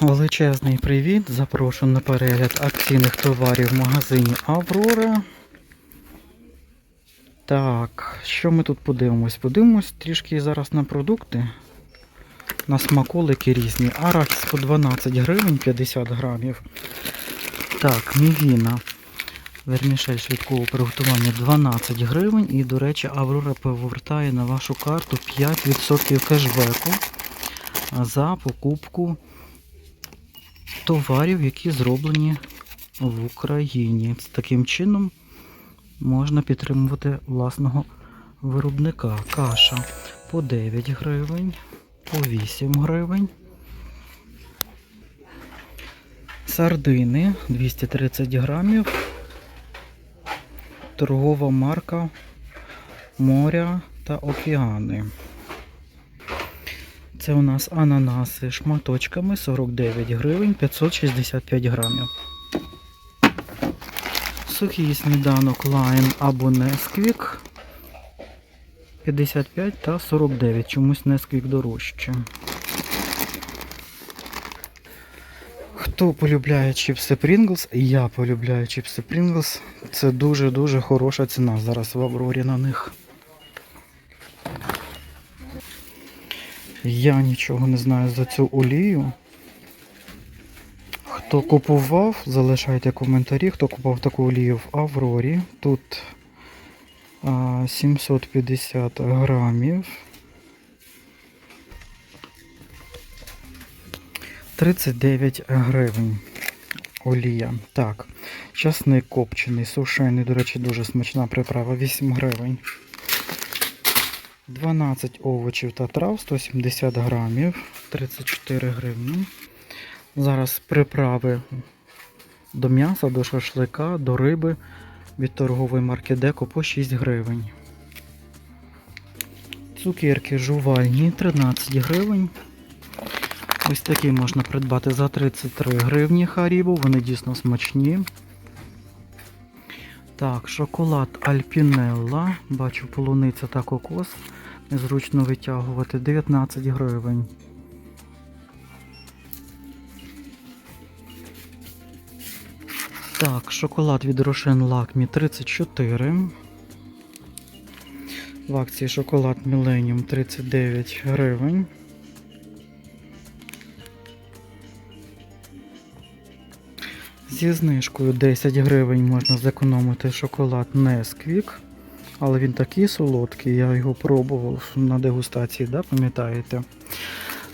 Величезний привіт! Запрошую на перегляд акційних товарів в магазині Аврора. Так, що ми тут подивимось? Подивимось трішки зараз на продукти. На смаколики різні. Арахіс по 12 гривень 50 грамів. Так, мівіна. Вермішель швидкого приготування 12 гривень. І, до речі, Аврора повертає на вашу карту 5% кешбеку за покупку товарів, які зроблені в Україні. Таким чином можна підтримувати власного виробника. Каша по 9 гривень, по 8 гривень. Сардини 230 грамів. Торгова марка Моря та океани. Це у нас ананаси шматочками 49 гривень 565 грамів. Сухий сніданок лайм або Несквік 55 та 49. Чомусь Несквік дорожче. Хто полюбляє чіпси Pringles? Я полюбляю чіпси Pringles. Це дуже-дуже хороша ціна зараз в Аврорі на них. Я нічого не знаю за цю олію. Хто купував, залишайте коментарі, хто купував таку олію в Аврорі. Тут 750 грамів. 39 гривень. Олія. Так. Часник копчений, сушений, до речі, дуже смачна приправа, 8 гривень. 12 овочів та трав, 170 грамів, 34 гривні. Зараз приправи до м'яса, до шашлика, до риби від торгової марки Деко по 6 гривень. Цукерки жувальні 13 гривень. Ось такі можна придбати за 33 гривні Харібу, вони дійсно смачні. Так, шоколад Альпінелла. Бачу полуниця та кокос. Незручно витягувати 19 гривень. Так, шоколад від Рошен Лакмі 34. В акції шоколад Millennium 39 гривень. Зі знижкою 10 гривень можна зекономити шоколад Nesquik. Але він такий солодкий, я його пробував на дегустації, да, пам'ятаєте?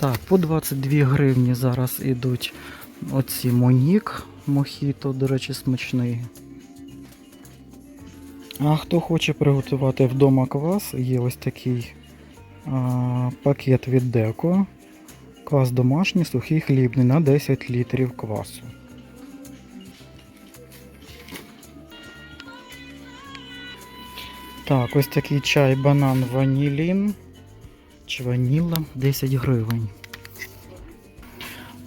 Так, по 22 гривні зараз ідуть оці Монік Мохіто, до речі, смачний. А хто хоче приготувати вдома квас, є ось такий а, пакет від Деко. Квас домашній, сухий хлібний на 10 літрів квасу. Так, ось такий чай банан ванілін. Чи ваніла 10 гривень.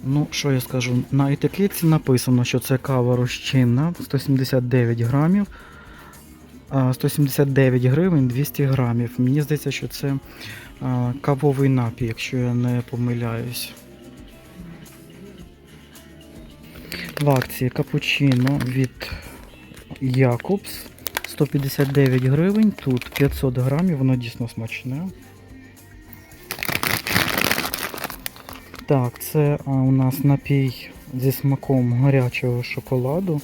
Ну, що я скажу, на етикетці написано, що це кава розчинна 179 грамів. 179 гривень 200 грамів. Мені здається, що це кавовий напій, якщо я не помиляюсь. В акції капучино від Якобс 159 гривень, тут 500 грамів, воно дійсно смачне. Так, це а, у нас напій зі смаком гарячого шоколаду,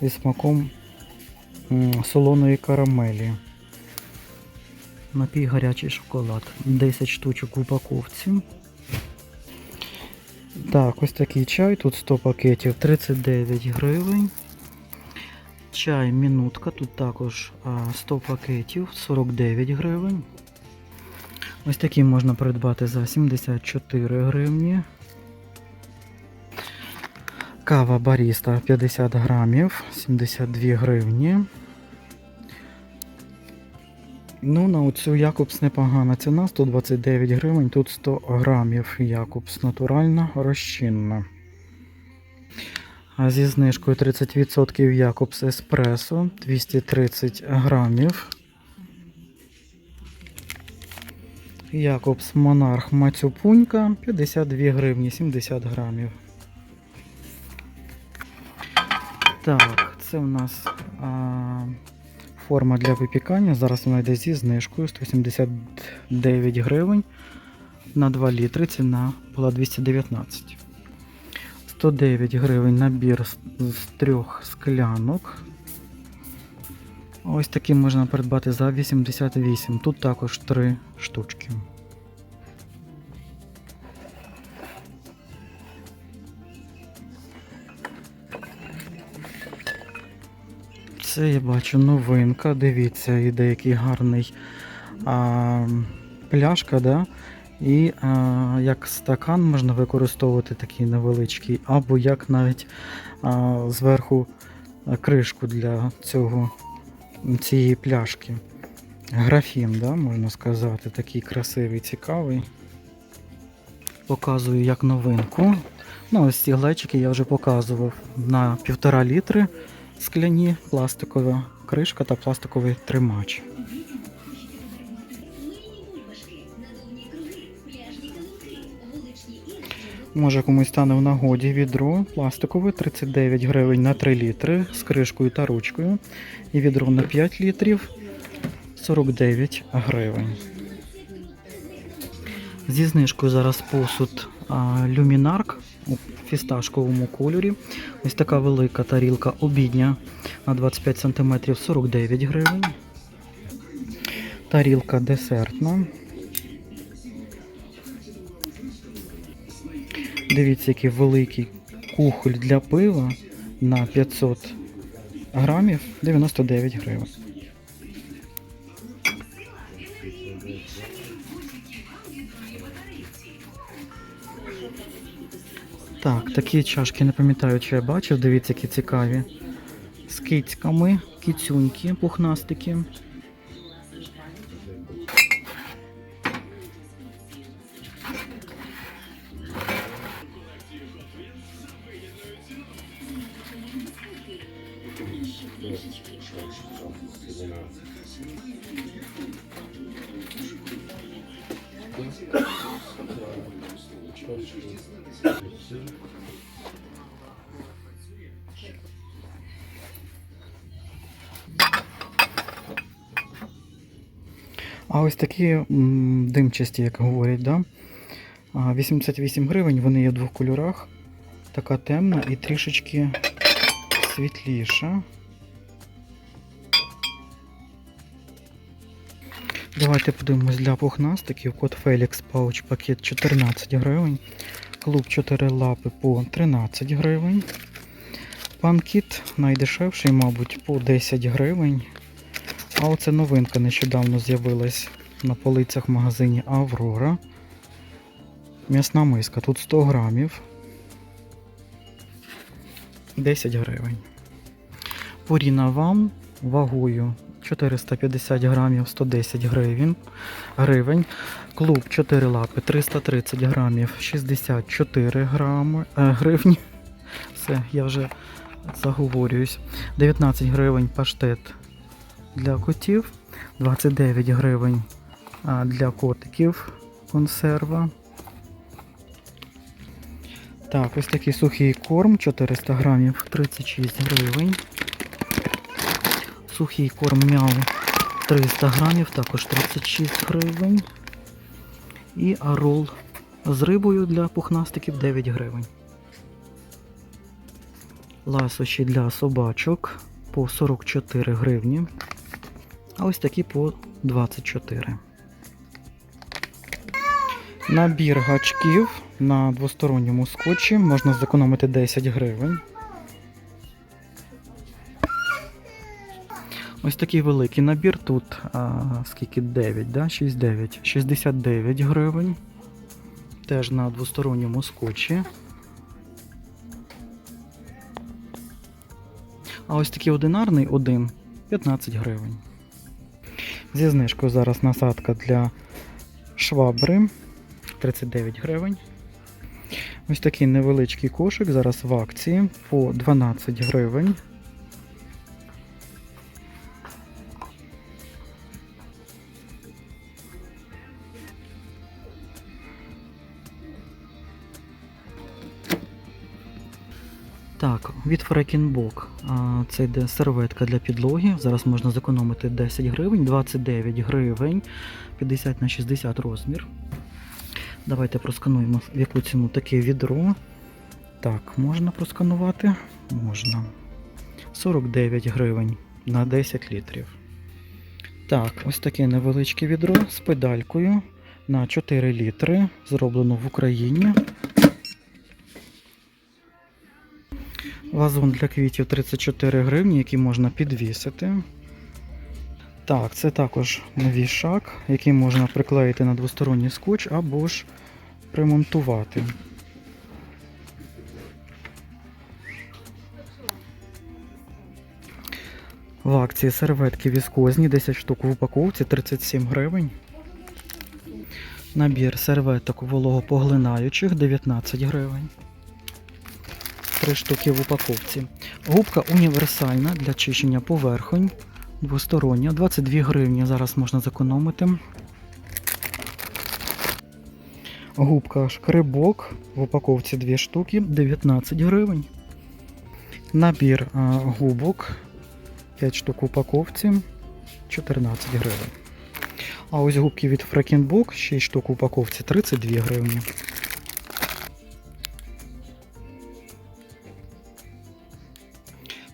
зі смаком солоної карамелі. Напій гарячий шоколад. 10 штучок в упаковці. Так, ось такий чай, тут 100 пакетів, 39 гривень. Чай мінутка, тут також 100 пакетів, 49 гривень. Ось такі можна придбати за 74 гривні. Кава Баріста 50 грамів, 72 гривні. Ну, на оцю Якобс непогана ціна, 129 гривень, тут 100 грамів Якобс натуральна, розчинна. А зі знижкою 30% Якобс Еспресо 230 грамів. Якобс Монарх Мацюпунька 52 гривні 70 грамів. Так, це у нас а, форма для випікання. Зараз вона йде зі знижкою 179 гривень на 2 літри. Ціна була 219. 109 гривень набір з, трьох склянок. Ось такі можна придбати за 88. Тут також 3 штучки. Це я бачу новинка. Дивіться, іде який гарний а, пляшка, да? І а, як стакан можна використовувати такий невеличкий, або як навіть а, зверху кришку для цього, цієї пляшки. Графін, да, можна сказати, такий красивий, цікавий. Показую як новинку. Ну, ось ці глечики я вже показував на півтора літри скляні, пластикова кришка та пластиковий тримач. Може комусь стане в нагоді відро пластикове 39 гривень на 3 літри з кришкою та ручкою. І відро на 5 літрів 49 гривень. Зі знижкою зараз посуд люмінарк у фісташковому кольорі. Ось така велика тарілка обідня на 25 см 49 гривень. Тарілка десертна. Дивіться, який великий кухоль для пива на 500 грамів 99 гривень. Так, такі чашки не пам'ятаю, чи я бачив. Дивіться, які цікаві. З кицьками, кіцюньки, пухнастики. А ось такі димчасті, як говорять, да? 88 гривень, вони є в двох кольорах. Така темна і трішечки світліша. Давайте подивимось для пухнастиків. Код Felix Pouch пакет 14 гривень. Клуб 4 лапи по 13 гривень. Панкіт найдешевший, мабуть, по 10 гривень. А оце новинка нещодавно з'явилась на полицях в магазині Аврора. М'ясна миска. Тут 100 грамів. 10 гривень. Поріна вам вагою 450 грамів 110 гривень. гривень. Клуб 4 лапи 330 грамів 64 грами, е, гривні. Все, я вже заговорююсь. 19 гривень паштет для котів, 29 гривень для котиків консерва. Так, ось такий сухий корм 400 грамів 36 гривень. Сухий корм мяу 300 грамів, також 36 гривень. І арол з рибою для пухнастиків 9 гривень. Ласощі для собачок по 44 гривні. А ось такі по 24. Набір гачків на двосторонньому скотчі можна зекономити 10 гривень. Ось такий великий набір. Тут а, скільки 9, да? 6, 9, 69 гривень. Теж на двосторонньому скотчі. А ось такий одинарний один 15 гривень. Зі знижкою зараз насадка для швабри 39 гривень. Ось такий невеличкий кошик зараз в акції по 12 гривень. Так, від Фрекінбок. Це йде серветка для підлоги. Зараз можна зекономити 10 гривень, 29 гривень, 50 на 60 розмір. Давайте проскануємо, в яку ціну таке відро. Так, можна просканувати? Можна. 49 гривень на 10 літрів. Так, ось таке невеличке відро з педалькою на 4 літри. Зроблено в Україні. Вазон для квітів 34 гривні, який можна підвісити. Так, це також вішак, який можна приклеїти на двосторонній скотч або ж примонтувати. В акції серветки віскозні, 10 штук в упаковці, 37 гривень. Набір серветок вологопоглинаючих 19 гривень. 3 штуки в упаковці. Губка універсальна для чищення поверхонь. Двостороння, 22 гривні. Зараз можна зекономити. Губка шкребок в упаковці 2 штуки, 19 гривень. Набір губок 5 штук в упаковці, 14 гривень. А ось губки від Фрекінбок 6 штук в упаковці, 32 гривні.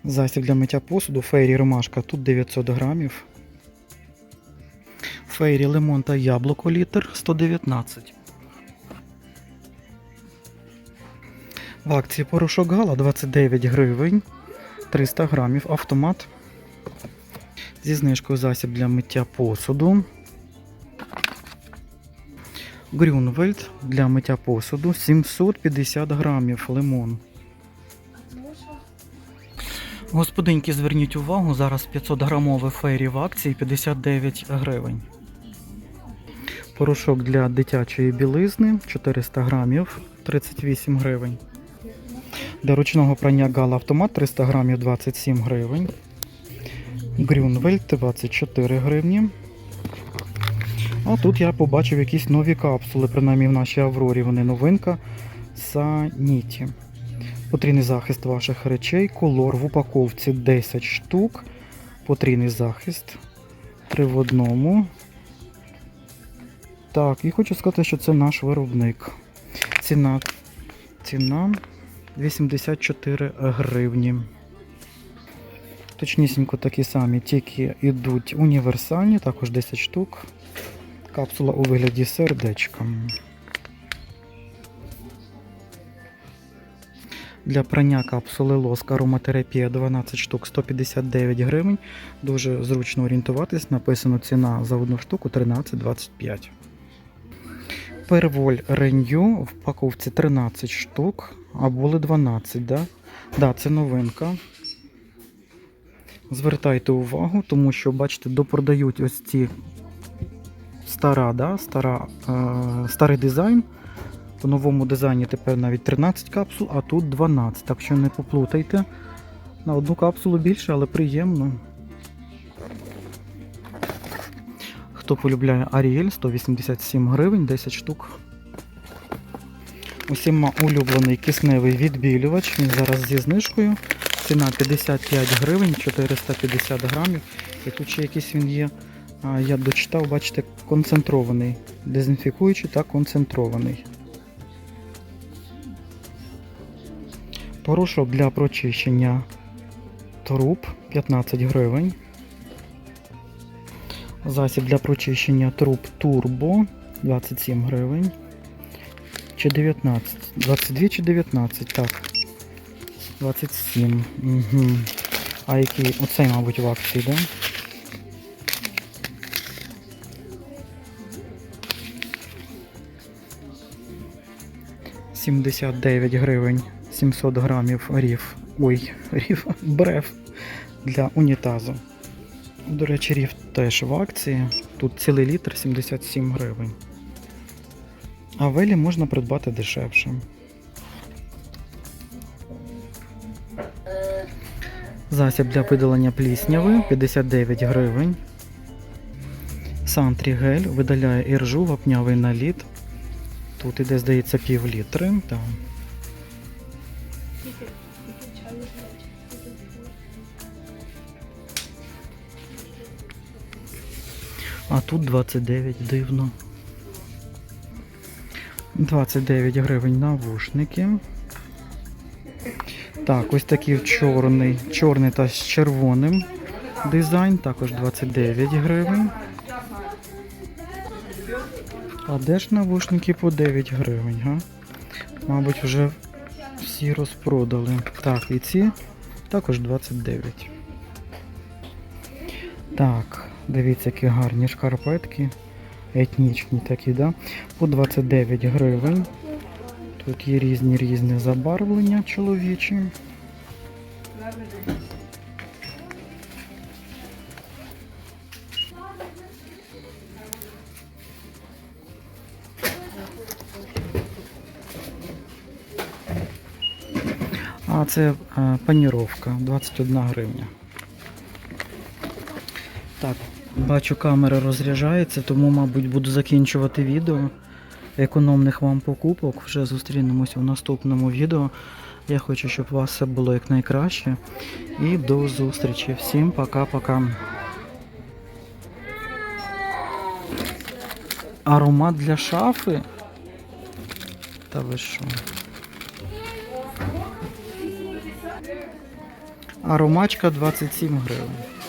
Засіб для миття посуду Фейрі Ромашка, тут 900 грамів. Фейрі лимон та яблуко літр 119. В акції порошок Гала 29 гривень, 300 грамів автомат. Зі знижкою засіб для миття посуду. Грюнвельд для миття посуду 750 грамів лимон. Господинки, зверніть увагу, зараз 500 грамове фейрі в акції 59 гривень. Порошок для дитячої білизни 400 грамів 38 гривень. Для ручного прання Гала автомат 300 грамів 27 гривень. Грюнвельд 24 гривні. А тут я побачив якісь нові капсули, принаймні в нашій Аврорі вони новинка Саніті. Потрійний захист ваших речей. Колор в упаковці 10 штук. Потрійний захист. 3 в одному. Так, і хочу сказати, що це наш виробник. Ціна. Ціна 84 гривні. Точнісінько такі самі, тільки йдуть універсальні, також 10 штук. Капсула у вигляді сердечка. Для прання капсули лоск ароматерапія 12 штук 159 гривень. Дуже зручно орієнтуватись. Написано ціна за одну штуку 13,25. Перволь Ренью в паковці 13 штук, а були 12, да? Да, це новинка. Звертайте увагу, тому що, бачите, допродають ось ці стара, да? Стара, е, старий дизайн. По новому дизайні тепер навіть 13 капсул, а тут 12. Так що не поплутайте. На одну капсулу більше, але приємно. Хто полюбляє Аріель 187 гривень, 10 штук. Усіма улюблений кисневий відбілювач. Він зараз зі знижкою. Ціна 55 гривень, 450 грамів. І тут ще якийсь він є. Я дочитав, бачите, концентрований. Дезінфікуючий та концентрований. Порошок для прочищення труб 15 гривень. Засіб для прочищення труб Турбо 27 гривень. Чи 19? 22 чи 19? Так. 27. Угу. А який? Оцей, мабуть, в акції, да? Сімдесят дев'ять гривень 700 грамів рів. Ой, рів, брев для унітазу. До речі, рів теж в акції. Тут цілий літр 77 гривень. А велі можна придбати дешевше. Засіб для видалення плісняви 59 гривень. Сантрі гель видаляє іржу, вапнявий наліт. Тут іде, здається, пів літри. Так. А тут 29 дивно. 29 гривень навушники. Так, ось такий чорний, чорний та з червоним дизайн, також 29 гривень. А де ж навушники по 9 гривень, га? Мабуть, вже всі розпродали. Так, і ці також 29. Так, дивіться, які гарні шкарпетки. Етнічні такі, да? По 29 гривень. Тут є різні різні забарвлення чоловічі. Це е, паніровка 21 гривня. Так, бачу, камера розряджається, тому, мабуть, буду закінчувати відео економних вам покупок. Вже зустрінемося у наступному відео. Я хочу, щоб у вас все було якнайкраще. І до зустрічі. Всім пока-пока. Аромат для шафи? Та ви що? Аромачка 27 гривень.